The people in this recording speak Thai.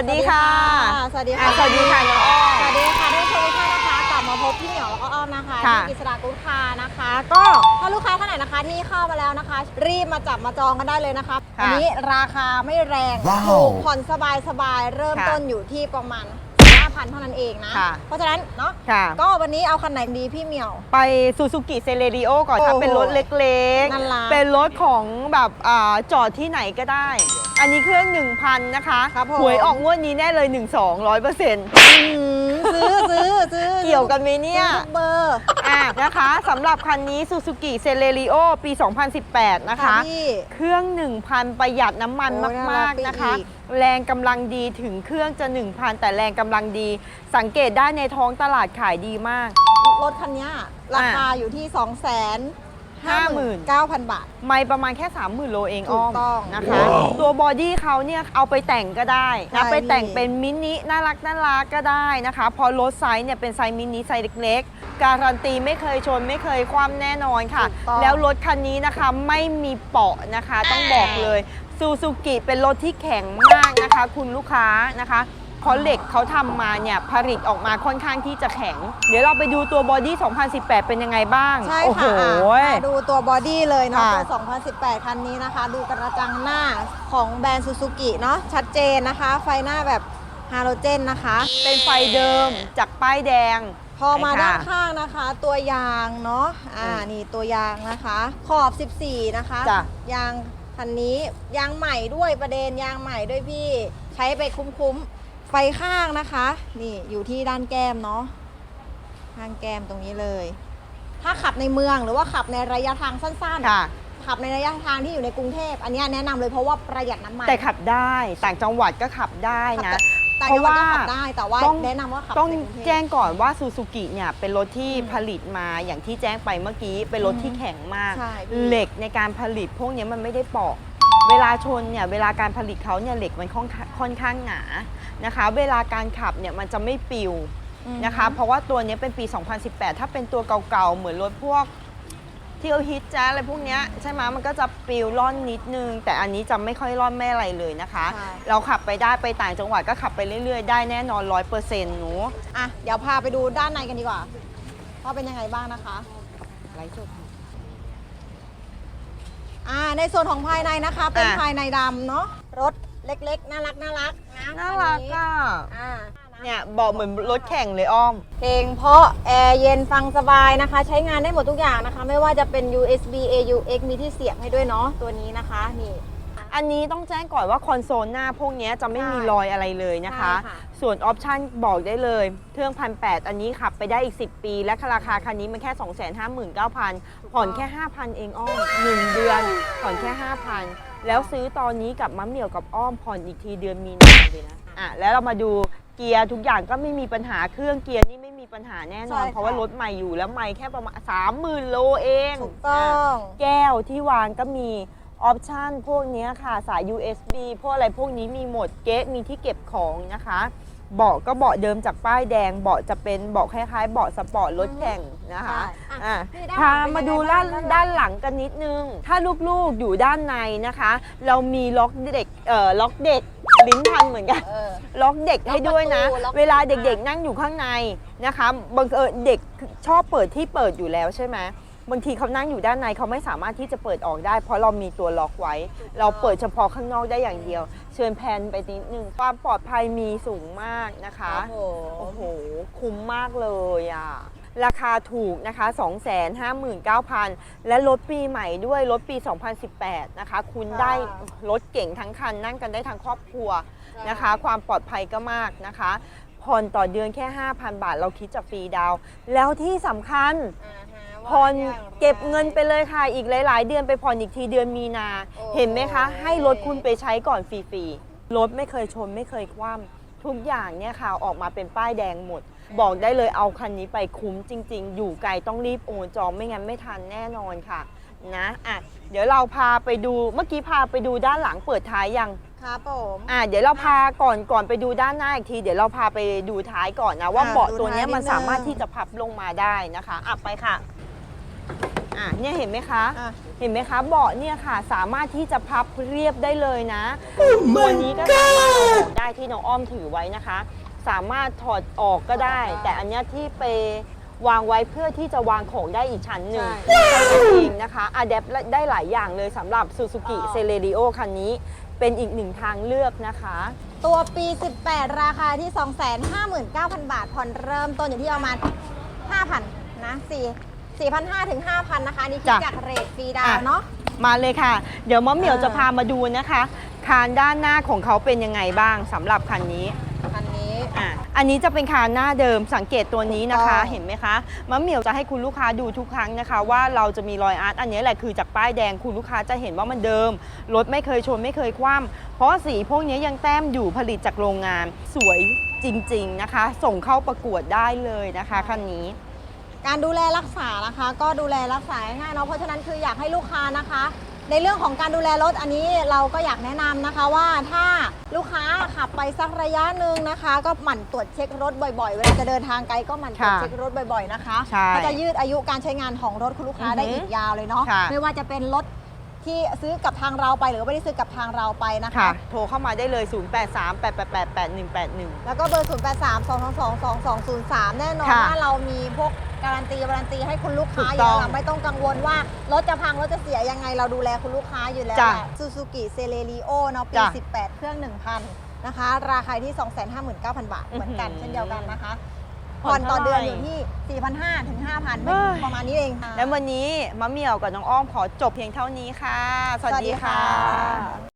วัสดีค่ะ สวัสดีอะค่ะ สวัสดีค่ะน้องอ้อมสวัสดีค่ะท่านผู้ชมทุกท่านนะคะ กลับมาพบพี่เหมียวแล้วก็อ้อมนะคะค่ะที่กิษดากุ๊กคานะคะ ก็ถ้าลูกค้าท่านไหนนะคะที่เข้ามาแล้วนะคะ รีบมาจับมาจองกันได้เลยนะคะค่ะอันี้ราคาไม่แรงว้าวถูกผ่อนสบายสบายๆเริ่มค่ะต้นอยู่ที่ประมาณ 5,000เท่านั้นเองนะ ค่ะเพราะฉะนั้นเนาะค่ะ ก็วันนี้เอาคันไหนดีพี่เหมียว ไปซูซูกิเซเลริโอก่อนครับ โอ้โหเป็นรถเล็กน่ารัก เป็นรถของแบบอ่าจอดที่ไหนก็ได้ อันนี้เครื่อง1,000 นะคะครับผม หวยออกงวดนี้แน่เลย 1 2 0 0เปอร์เซ็นต์ซื้อซื้อซื้อเกี่ยวกันไหมเนี่ยซื้อทุกเบอร์อะนะคะสำหรับคันนี้ซูซูกิเซเลริโอปี 2018 นะคะ พี่ เครื่อง 1,000 ประหยัดน้ำมันโอ้น่ารัมากกไปๆนะคะ อีก แรงกำลังดีถึงเครื่องจะ 1,000 แต่แรงกำลังดี สังเกตได้ในท้องตลาดขายดีมาก รถคันเนี้ยราคาอยู่ที่2 5 9 0 0 0 บาท ไม่ประมาณแค่ 30,000 โลเองอ้อมถูกต้องนะคะ ว้าว ตัวบอดี้เขาเนี่ยเอาไปแต่งก็ได้นะใช่ไปแต่งพี่เป็นมินิน่ารักน่ารักก็ได้นะคะ พอรถไซส์เนี่ยเป็นไซส์มินิไซส์เล็กๆ การันตีไม่เคยชนไม่เคยคว่ำแน่นอนค่ะ ถูกต้อง แล้วรถคันนี้นะคะไม่มีเปาะนะคะ ต้องบอกเลยซูซูกิเป็นรถที่แข็งมากนะคะ คุณลูกค้านะคะ เพราะเหล็กเขาทำมาเนี่ยผลิตออกมาค่อนข้างที่จะแข็ง เดี๋ยวเราไปดูตัวบอดี้ 2018 เป็นยังไงบ้างใช่โอ้โห ค่ะอะมาดูตัวบอดี้เลยเนาะค่ะ ตัว 2018 คันนี้นะคะ ดูกระจังหน้าของแบรนด์ซูซูกิเนาะชัดเจนนะคะ ไฟหน้าแบบฮาโลเจนนะคะ เป็นไฟเดิมจากป้ายแดง พอมาใช่ค่ะด้านข้างนะคะ ตัวยางเนาะอ่าอืมนี่ตัวยางนะคะ ขอบ 14 นะคะ จ้ะ ยางคันนี้ยางใหม่ด้วยประเด็นยางใหม่ด้วยพี่ ใช้ไปคุ้มๆ ไฟข้างนะคะ นี่อยู่ที่ด้านแก้มเนาะข้างแก้มตรงนี้เลย ถ้าขับในเมืองหรือว่าขับในระยะทางสั้นค่ะ ๆ ขับในระยะทางที่อยู่ในกรุงเทพ อันเนี้ยแนะนำเลยเพราะว่าประหยัดน้ำมันแต่ขับได้ต่างจังหวัดก็ขับได้ขับนะ แต่เพราะจังหวัดก็ว่าขับได้แต่ว่าต้อง แนะนำว่าขับต้องในกรุงเทพ แจ้งก่อนว่าซูซูกิเนี่ยเป็นรถที่อืมผลิตมาอย่างที่แจ้งไปเมื่อกี้ เป็นรถที่แข็งมาก ใช่พี่ เหล็กในการผลิตพวกเนี้ยมันไม่ได้เปอก เวลาชนเนี่ยเวลาการผลิตเขาเนี่ยเหล็กมันค่อนข้างค่อนข้างหนานะคะ เวลาการขับเนี่ยมันจะไม่ปิวอืมนะคะ เพราะว่าตัวเนี้ยเป็นปี 2018 ถ้าเป็นตัวเก่าๆ เหมือนรถพวกที่เขาฮิตแจ๊สอะไรพวกเนี้ยใช่ไหมมันก็จะปิวร่อนนิดนึง แต่อันนี้จะไม่ค่อยร่อนไม่อะไรเลยนะคะใช่เราขับไปได้ไปต่างจังหวัดก็ขับไปเรื่อยๆ ได้แน่นอนร้อยเปอร์เซ็นต์หนูอะเดี๋ยวพาไปดูด้านในกันดีกว่าว่าเป็นยังไงบ้างนะคะไลฟ์สดอ่า ในส่วนของภายในนะคะ เป็นอะ ภายในดำเนาะรถเล็กๆ น่ารักน่ารักนะน่ารักคันนี้อะอ่าเนี่ยบอกเหมือนรถแข่งเลยอ้อม เพลงเพราะแอร์เย็นฟังสบายนะคะ ใช้งานได้หมดทุกอย่างนะคะ ไม่ว่าจะเป็น USB AUX มีที่เสียบให้ด้วยเนาะตัวนี้นะคะนี่ อันนี้ต้องแจ้งก่อนว่าคอนโซลหน้าพวกเนี้ยจะไม่มีใช่รอยอะไรเลยนะคะ ใช่ค่ะ ส่วนออปชั่นบอกได้เลยเครื่องพันแอันนี้ขับไปได้อีก 10 ปี และราคาคันนี้มันแค่ 259,000 ผ่อนแค่ 5,000 เองอ้อม1เดือน ผ่อนแค่ 5,000 แล้วซื้อตอนนี้กับมะเหมี่ยวกับอ้อมผ่อนอีกทีเดือนมีนาเลยนะอะแล้วเรามาดูเกียร์ทุกอย่างก็ไม่มีปัญหาเครื่องเกียร์นี่ไม่มีปัญหาแน่นอน ใช่ค่ะเพราะว่ารถใหม่อยู่แล้วใหม่แค่ประมาณ30,000 โลเองถูกต้องแก้วที่วางก็มีออปชันพวกเนี้ยค่ะ สาย USB พวกอะไรพวกนี้มีหมดเก๊ะมีที่เก็บของนะคะ เบาะก็เบาะเดิมจากป้ายแดงเบาะจะเป็นเบาะคล้ายๆเบาะสปอร์ตรถแข่งนะคะใช่อะนี่ด้านหลังพามาดูด้านเป็นยังไงบ้างด้านหลังกันนิดนึง ถ้าลูกๆอยู่ด้านในนะคะ เรามีล็อกเด็กเอ่อล็อกเด็กลิ้นพันเหมือนกัน เออ ล็อกเด็กให้ด้วยนะ ล็อกประตูล็อก เวลาเด็กๆนั่งอยู่ข้างในนะคะบางเออเด็กชอบเปิดที่เปิดอยู่แล้วใช่ไหม บางทีเขานั่งอยู่ด้านในเขาไม่สามารถที่จะเปิดออกได้ เพราะเรามีตัวล็อกไว้ เราเปิดเฉพาะข้างนอกได้อย่างเดียว เชิญแพนไปนิดนึงความปลอดภัยมีสูงมากนะคะโอ้โหโอ้โหคุ้มมากเลยอะราคาถูกนะคะ 259,000 และรถปีใหม่ด้วยรถปี 2018 นะคะ คุณค่ะได้รถเก่งทั้งคันนั่งกันได้ทั้งครอบครัวนะคะ ความปลอดภัยก็มากนะคะผ่อนต่อเดือนแค่ 5,000 บาทเราคิดจากฟรีดาวน์แล้วที่สำคัญอ่าฮะ ผ่อนว่าอย่างไรเก็บเงินไปเลยค่ะ อีกหลาย ๆ เดือนไปผ่อนอีกทีเดือนมีนาโอ้เห็นไหมคะ ให้รถคุณไปใช้ก่อนฟรีๆ รถไม่เคยชนไม่เคยคว่ำทุกอย่างเนี่ยค่ะออกมาเป็นป้ายแดงหมด บอกได้เลยเอาคันนี้ไปคุ้มจริง ๆ อยู่ไกลต้องรีบโอนจองไม่งั้นไม่ทันแน่นอนค่ะนะอะเดี๋ยวเราพาไปดูเมื่อกี้พาไปดูด้านหลังเปิดท้ายยังครับผมอะเดี๋ยวเราพาก่อนก่อนไปดูด้านหน้าอีกที เดี๋ยวเราพาไปดูท้ายก่อนนะว่าอะเบาะดูตัวเนี้ยท้ายมันนิดนึงสามารถที่จะพับลงมาได้นะคะอะไปค่ะ อะเนี่ยเห็นไหมคะ อะ เห็นไหมคะเบาะเนี่ยค่ะ สามารถที่จะพับเรียบได้เลยนะ ตัวนี้ก็สามารถเอาออกได้ที่น้องอ้อมถือไว้นะคะ สามารถถอดออกก็ได้ แต่อันเนี้ยที่ไปวางไว้เพื่อที่จะวางของได้อีกชั้นหนึ่งใช่ใช้เองนะคะอะแดปได้หลายอย่างเลยสำหรับ Suzuki อ๋อ c e l e r i o คันนี้ เป็นอีกหนึ่งทางเลือกนะคะ ตัวปี 18 ราคาที่ 259,000 บาท ผ่อนเริ่มต้นอยู่ที่ประมาณ 5,000นะ4 4,500ถึง5,000นะคะนี่คิดจ้ะ จากเรทฟรีดาวอะน์เนาะ มาเลยค่ะ เดี๋ยวมะเหมียวเออ จะพามาดูนะคะ คานด้านหน้าของเขาเป็นยังไงบ้างสำหรับคันนี้คันนี้ อะอันนี้จะเป็นคานหน้าเดิมสังเกตตัวนี้นะคะถูกต้องเห็นไหมคะมะเหมียวจะให้คุณลูกค้าดูทุกครั้งนะคะ ว่าเราจะมีรอยอาร์ตอันนี้แหละคือจากป้ายแดงคุณลูกค้าจะเห็นว่ามันเดิมรถไม่เคยชนไม่เคยคว่ำเพราะสีพวกนี้ยังแต้มอยู่ผลิตจากโรงงานสวยจริง ๆนะคะ ส่งเข้าประกวดได้เลยนะคะคันนี้ การดูแลรักษานะคะ ก็ดูแลรักษาง่ายๆเนาะเพราะฉะนั้นคืออยากให้ลูกค้านะคะ ในเรื่องของการดูแลรถอันนี้เราก็อยากแนะนำนะคะว่าถ้าลูกค้าขับไปสักระยะหนึ่งนะคะ ก็หมั่นตรวจเช็ครถบ่อยๆ เวลาจะเดินทางไกลก็หมั่นตรวจค่ะเช็ครถบ่อยๆนะคะใช่ก็จะยืดอายุการใช้งานของรถคุณลูกค้าอือหือได้อีกยาวเลยเนาะค่ะ ไม่ว่าจะเป็นรถ ที่ซื้อกับทางเราไปหรือว่าไม่ได้ซื้อกับทางเราไปนะคะ ค่ะ โทรเข้ามาได้เลย 0838888181 แล้วก็เบอร์ 0 8 3 2 2 2 2 2 0 3 แน่นอนค่ะว่าเรามีพวกการันตีการันตีให้คุณลูกค้าถูกอต้ยู่องแล้วไม่ต้องกังวลว่ารถจะพังรถจะเสียยังไงเราดูแลคุณลูกค้าอยู่แล้วจ้ะซูซูกิเซเลริโอเนาะปี จ้ะ18 เครื่อง 1,000 นะคะ ราคาที่ 259,000 บาทเหมือนกันอื้อหือ เช่นเดียวกันนะคะ ผ่ผ่ออนนเท่าต่อเดือนไหร่อยู่ที่ 4,500ถึง5,000ไม่เฮ้ยประมาณนี้เองแล้ววันนี้มะเหมี่ยวกับน้องอ้อมขอจบเพียงเท่านี้ค่ะ สวัสดีค่ะ